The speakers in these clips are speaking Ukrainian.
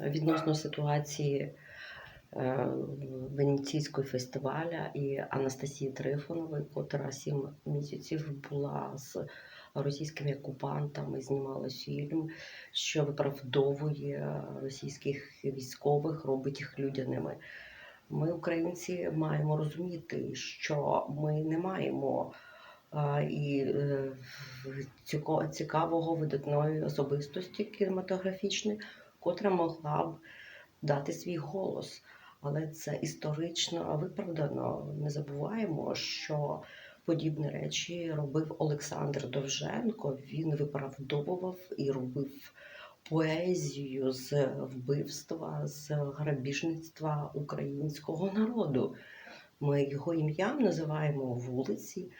відносно ситуації е, Венеційського фестиваля і Анастасії Трифонової, котра сім місяців була з російськими окупантами, знімала фільм, що виправдовує російських військових, робить їх людяними. Ми, українці, маємо розуміти, що ми не маємо а, і е, цікавого видатної особистості кінематографічної, котра могла б дати свій голос. Але це історично виправдано. Не забуваємо, що подібні речі робив Олександр Довженко. Він виправдовував і робив поезію з вбивства, з грабіжництва українського народу. Ми його ім'ям називаємо вулиці,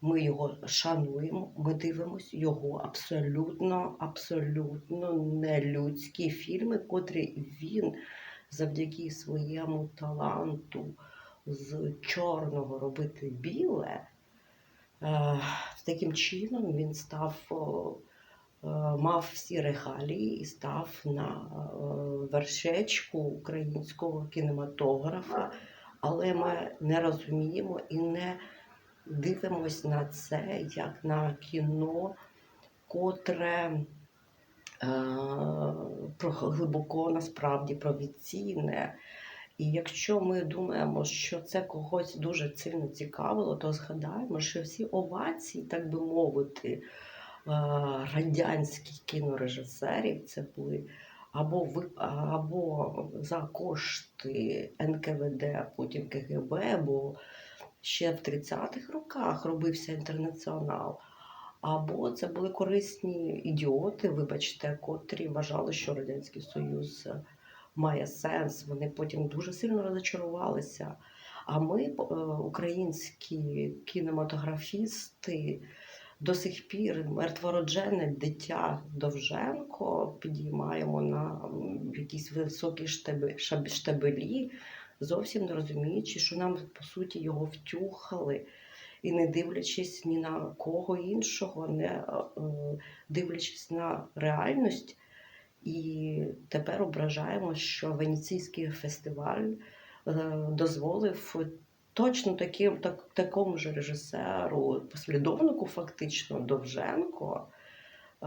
ми його шануємо, ми дивимося його абсолютно, абсолютно нелюдські фільми, котрі він завдяки своєму таланту з чорного робити біле. Е, таким чином він став, е, мав всі регалії і став на е, вершечку українського кінематографа, але ми не розуміємо і не дивимось на це як на кіно, котре е, про глибоко насправді провіційне. І якщо ми думаємо, що це когось дуже сильно цікавило, то згадаємо, що всі овації, так би мовити, е, радянських кінорежисерів це були або або за кошти НКВД, потім КГБ, бо ще в 30-х роках робився інтернаціонал. Або це були корисні ідіоти, вибачте, котрі вважали, що Радянський Союз має сенс. Вони потім дуже сильно розочарувалися. А ми, е, українські кінематографісти, до сих пір мертвороджене дитя Довженко підіймаємо на якісь високі штеби, шаб- штабелі, зовсім не розуміючи, що нам по суті його втюхали. І не дивлячись ні на кого іншого, не е, дивлячись на реальність, і тепер ображаємо, що Венеційський фестиваль е, дозволив точно таким, так, такому ж режисеру, послідовнику фактично Довженко. Е,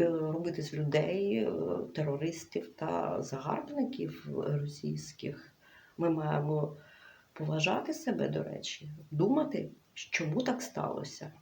е, Робити з людей е, терористів та загарбників російських. Ми маємо поважати себе, до речі, думати, чому так сталося.